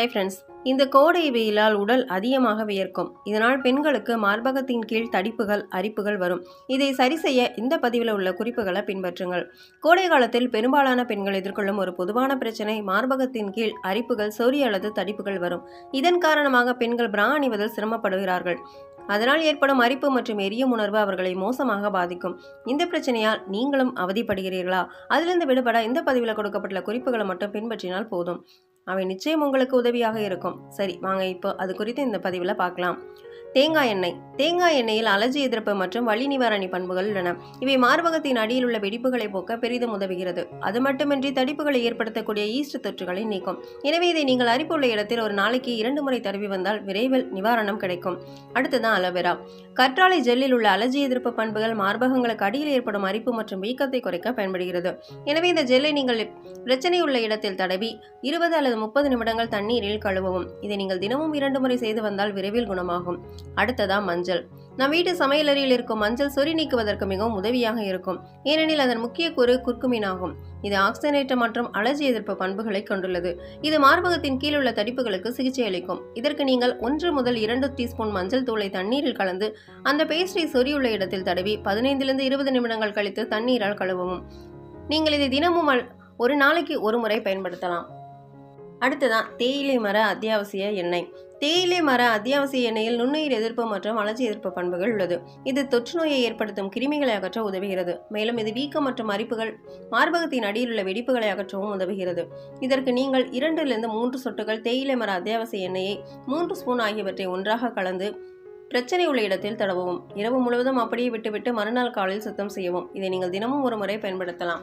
Hi friends இந்த கோடை வெயிலால் உடல் அதிகமாக வியர்க்கும் இதனால் பெண்களுக்கு மார்பகத்தின் கீழ் தடிப்புகள் அரிப்புகள் வரும். இதை சரி செய்ய இந்த பதிவில் உள்ள குறிப்புகளை பின்பற்றுங்கள். கோடை காலத்தில் பெரும்பாலான பெண்கள் எதிர்கொள்ளும் ஒரு பொதுவான பிரச்சனை மார்பகத்தின் கீழ் அரிப்புகள் சொறி அல்லது தடிப்புகள் வரும். இதன் காரணமாக பெண்கள் பிரா அணிவதில் சிரமப்படுகிறார்கள். அதனால் ஏற்படும் அரிப்பு மற்றும் எரியும் உணர்வு அவர்களை மோசமாக பாதிக்கும். இந்த பிரச்சனையால் நீங்களும் அவதிப்படுகிறீர்களா? அதிலிருந்து விடுபட இந்த பதிவில் கொடுக்கப்பட்டுள்ள குறிப்புகளை மட்டும் பின்பற்றினால் போதும். அவை நிச்சயம் உங்களுக்கு உதவியாக இருக்கும். சரி வாங்க இப்போ அது குறித்து இந்த பதிவில் பார்க்கலாம். தேங்காய் எண்ணெய். தேங்காய் எண்ணெயில் அலர்ஜி எதிர்ப்பு மற்றும் வலி நிவாரணி பண்புகள் உள்ளன. இவை மார்பகத்தின் அடியில் உள்ள வெடிப்புகளை போக்க பெரிதும் உதவுகிறது. அது மட்டுமின்றி தடிப்புகளை ஏற்படுத்தக்கூடிய ஈஸ்ட் தொற்றுகளை நீக்கும். எனவே இதை நீங்கள் அரிப்புள்ள இடத்தில் ஒரு நாளைக்கு இரண்டு முறை தடவி வந்தால் விரைவில் நிவாரணம் கிடைக்கும். அடுத்ததான் அலோவேரா. கற்றாழை ஜெல்லில் உள்ள அலர்ஜி எதிர்ப்பு பண்புகள் மார்பகங்களுக்கு அடியில் ஏற்படும் அரிப்பு மற்றும் வீக்கத்தை குறைக்க பயன்படுகிறது. எனவே இந்த ஜெல்லை நீங்கள் பிரச்சனை உள்ள இடத்தில் தடவி இருபது அல்லது முப்பது நிமிடங்கள் தண்ணீரில் கழுவவும். இதை நீங்கள் தினமும் இரண்டு முறை செய்து வந்தால் விரைவில் குணமாகும். அடுத்ததா மஞ்சள். நம் வீட்டு சமையலறையில் இருக்கும் மஞ்சள் சொறி நீக்குவதற்கு மிகவும் உதவியாக இருக்கும். ஏனெனில் அதன் முக்கிய கூறு குர்குமின் ஆகும் இது ஆக்சிஜனேற்ற மற்றும் அலர்ஜி எதிர்ப்பு பண்புகளை கொண்டுள்ளது. இது மார்பகத்தின் கீழ் உள்ள தடிப்புகளுக்கு சிகிச்சை அளிக்கும். இதற்கு நீங்கள் ஒன்று முதல் இரண்டு டீஸ்பூன் மஞ்சள் தூளை தண்ணீரில் கலந்து அந்த பேஸ்டை சொறியுள்ள இடத்தில் தடவி பதினைந்திலிருந்து இருபது நிமிடங்கள் கழித்து தண்ணீரால் கழுவவும். நீங்கள் இதை தினமும் ஒரு நாளைக்கு ஒரு முறை பயன்படுத்தலாம். அடுத்ததான் தேயிலை மர அத்தியாவசிய எண்ணெய். தேயிலை மர அத்தியாவசிய எண்ணெயில் நுண்ணுயிர் எதிர்ப்பு மற்றும் வளர்ச்சி எதிர்ப்பு பண்புகள் உள்ளது. இது தொற்று நோயை ஏற்படுத்தும் கிருமிகளை அகற்ற உதவுகிறது. மேலும் இது வீக்கம் மற்றும் அரிப்புகள் மார்பகத்தின் அடியில் உள்ள வெடிப்புகளை அகற்றவும் உதவுகிறது. இதற்கு நீங்கள் இரண்டிலிருந்து மூன்று சொட்டுகள் தேயிலை மர அத்தியாவசிய எண்ணெயை மூன்று ஸ்பூன் ஆகியவற்றை ஒன்றாக கலந்து பிரச்சனை உள்ள இடத்தில் தடவவும். இரவு முழுவதும் அப்படியே விட்டுவிட்டு மறுநாள் காலையில் சுத்தம் செய்யவும். இதை நீங்கள் தினமும் ஒரு முறை பயன்படுத்தலாம்.